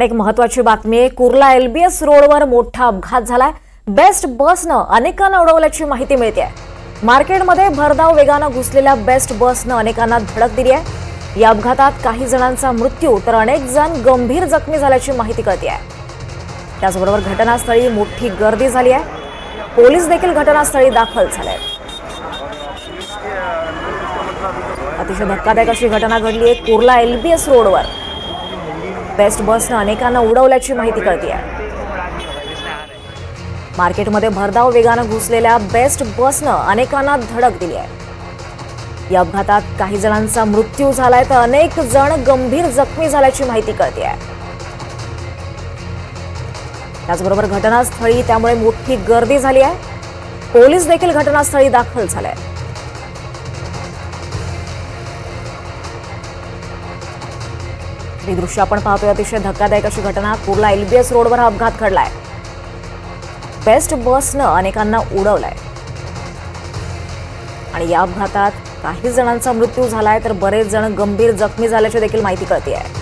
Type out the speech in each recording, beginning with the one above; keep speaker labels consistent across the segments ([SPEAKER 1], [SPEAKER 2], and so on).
[SPEAKER 1] आणि एक महत्वाची बातमी आहे कुर्ला एलबीएस रोडवर मोठा अपघात झालाय. बेस्ट बसनं अनेकांना उडवल्याची माहिती मिळते मार्केटमध्ये भरधाव वेगानं घुसलेल्या बेस्ट बसनं अनेकांना धडक दिली आहे. या अपघातात काही जणांचा मृत्यू तर अनेक जण गंभीर जखमी झाल्याची माहिती कळते आहे. त्याचबरोबर घटनास्थळी मोठी गर्दी झाली आहे. पोलीस देखील घटनास्थळी दाखल झाले आहेत. अतिशय धक्कादायक अशी घटना घडली आहे कुर्ला एलबीएस रोडवर. बेस्ट बसनं अनेकांना उडवल्याची माहिती कळते मार्केटमध्ये भरधाव वेगानं घुसलेल्या बेस्ट बसनं अनेकांना धडक दिली आहे या अपघातात काही जणांचा मृत्यू झालाय तर अनेक जण गंभीर जखमी झाल्याची माहिती कळते आहे त्याचबरोबर घटनास्थळी त्यामुळे मोठी गर्दी झाली आहे पोलीस देखील घटनास्थळी दाखल झाले आहेत ही दृश्य आपण पाहतोय. अतिशय धक्कादायक अशी घटना कुर्ला एलबीएस रोडवर हा अपघात घडलाय. बेस्ट बसनं अनेकांना उडवलंय. आणि या अपघातात काही जणांचा मृत्यू झालाय तर बरेच जण गंभीर जखमी झाल्याची देखील माहिती कळते आहे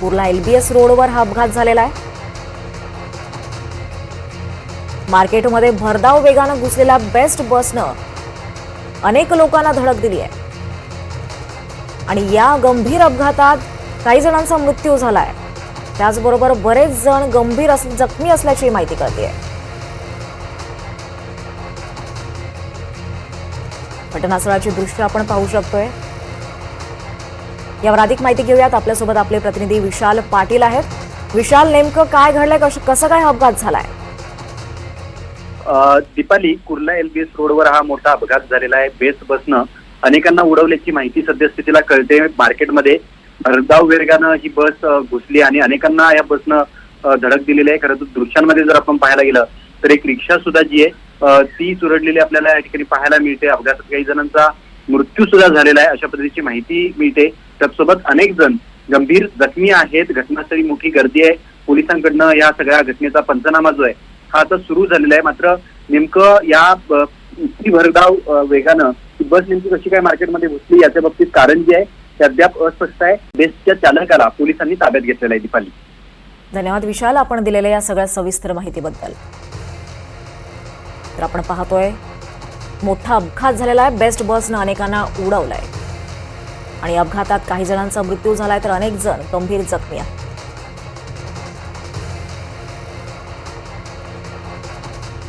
[SPEAKER 1] कुर्ला एलबीएस रोडवर हा अपघात झालेला आहे. मार्केटमध्ये भरधाव वेगानं घुसलेल्या बेस्ट बसनं अनेक लोकांना धडक दिली आहे. आणि या गंभीर अपघातात काही जणांचा मृत्यू झालाय. त्याचबरोबर बरेच जण गंभीर अस जखमी असल्याची माहिती कळते घटनास्थळाची दृश्य आपण पाहू शकतोय. यावर अधिक माहिती घेऊयात. आपल्यासोबत आपले प्रतिनिधी विशाल पाटील आहेत. विशाल नेमकं काय घडलंय? कश- कसं काय अपघात झालाय?
[SPEAKER 2] दीपाली कुर्ला एलबीएस रोडवर हा मोठा अपघात झालेला आहे. बेस बसनं अनेकांना उडवल्याची माहिती सद्यस्थितीला कळते. मार्केटमध्ये अर्धाव वेगानं ही बस घुसली आणि अनेकांना या बसनं धडक दिलेली आहे. खरं तर दृश्यांमध्ये जर आपण पाहायला गेलं तर एक रिक्षा सुद्धा जी आहे ती चुरडलेली आपल्याला या ठिकाणी पाहायला मिळते. अपघातात काही जणांचा मृत्यू सुद्धा झालेला आहे. अशा पद्धतीची माहिती मिळते. त्यासोबत अनेक जण गंभीर जखमी आहेत. घटनास्थळी मोठी गर्दी आहे. पोलिसांकडनं या सगळ्या घटनेचा पंचनामा जो आहे हा आता सुरू झालेला आहे. मात्र नेमकं या इतकी भरधाव वेगानं बस नेमकी कशी काय मार्केटमध्ये घुसली याच्या बाबतीत कारण जे आहे ते अद्याप अस्पष्ट आहे. बेसच्या चालकाला पोलिसांनी ताब्यात घेतलेलं आहे दीपाली.
[SPEAKER 1] धन्यवाद विशाल. आपण दिलेल्या या सगळ्या सविस्तर माहितीबद्दल. तर आपण पाहतोय मोठा अपघात झालेला आहे. बेस्ट बसनं अनेकांना उडवलाय. आणि अपघातात काही जणांचा मृत्यू झालाय तर अनेक जण गंभीर जखमी आहेत.